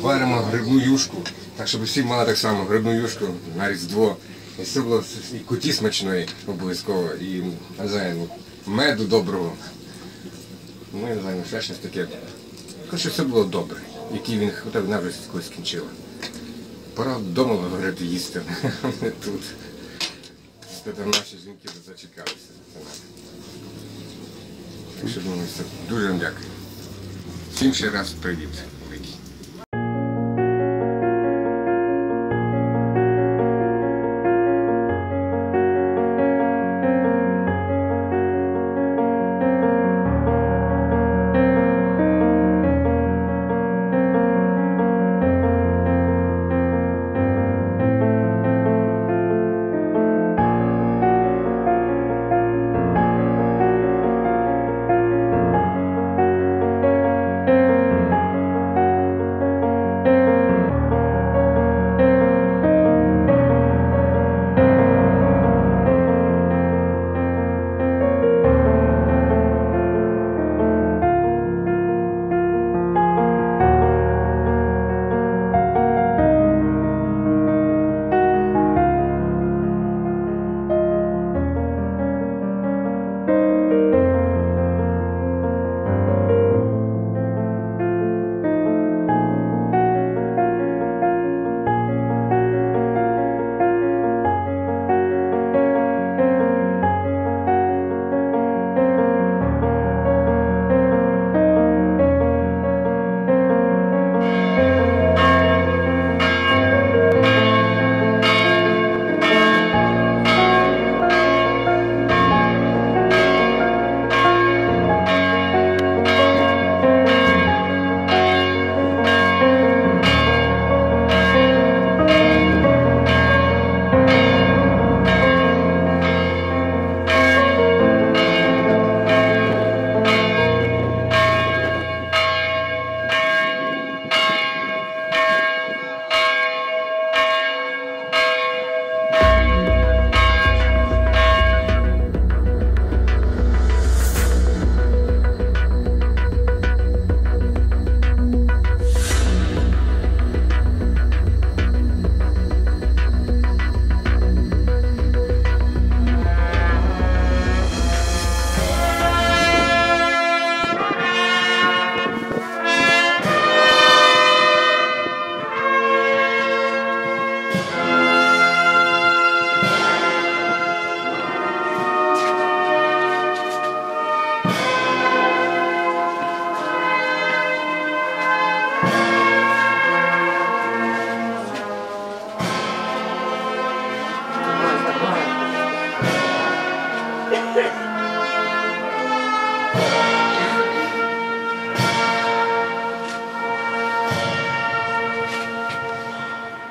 Варимо грибну юшку, так щоб всі мали так само грибну юшку на Різдво. І все було і куті смачної обов'язково, і не ну, меду доброго. Ну, я не знаю, щось таке. Хоч щоб все було добре, який він хотів вже колись скінчила. Пора вдома говорити їсти, тут. Там наші жінки зачекалися. Так що думаю, дуже вам дякую. Всім ще раз привіт.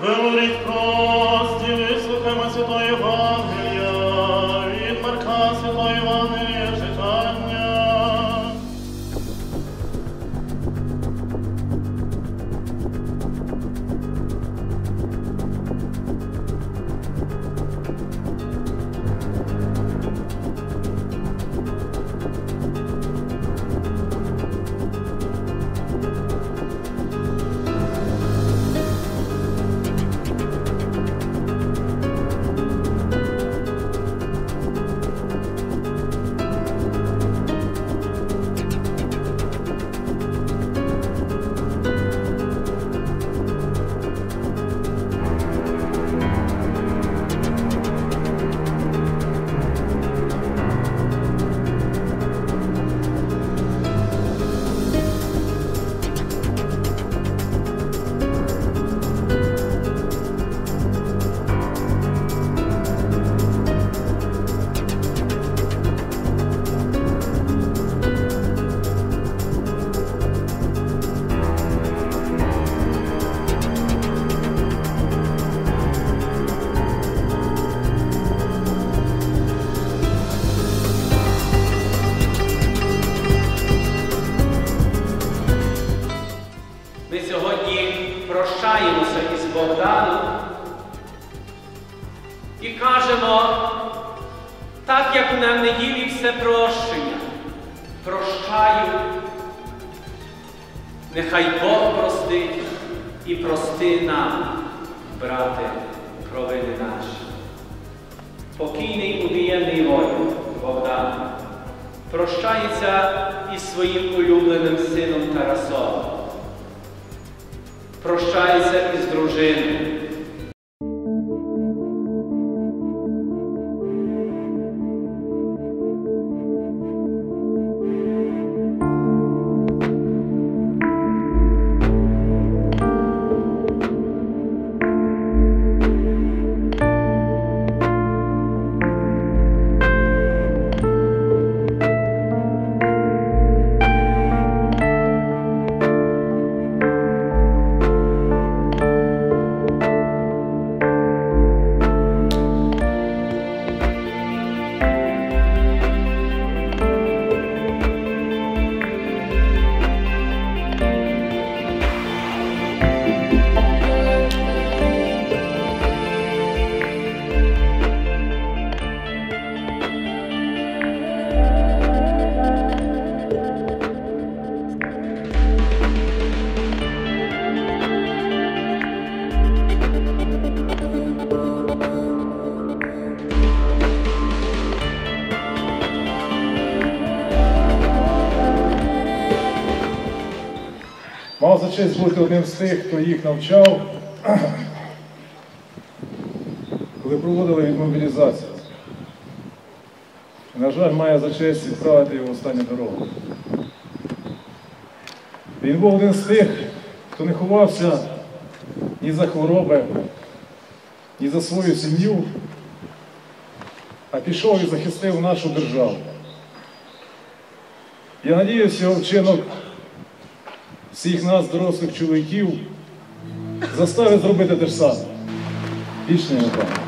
Glory, glory. На неділі все прощення, прощаю, нехай Бог простить і прости нам, брате, провини наші. Покійний убієнний воїн Богдан прощається із своїм улюбленим сином Тарасом. Прощається із дружиною. Честь бути одним з тих, хто їх навчав, коли проводили мобілізацію. На жаль, має за честь відправити його останню дорогу. Він був один з тих, хто не ховався ні за хвороби, ні за свою сім'ю, а пішов і захистив нашу державу. Я надіюся, його вчинок всіх нас, дорослих чоловіків, заставить зробити те ж саме. Вічне напевно.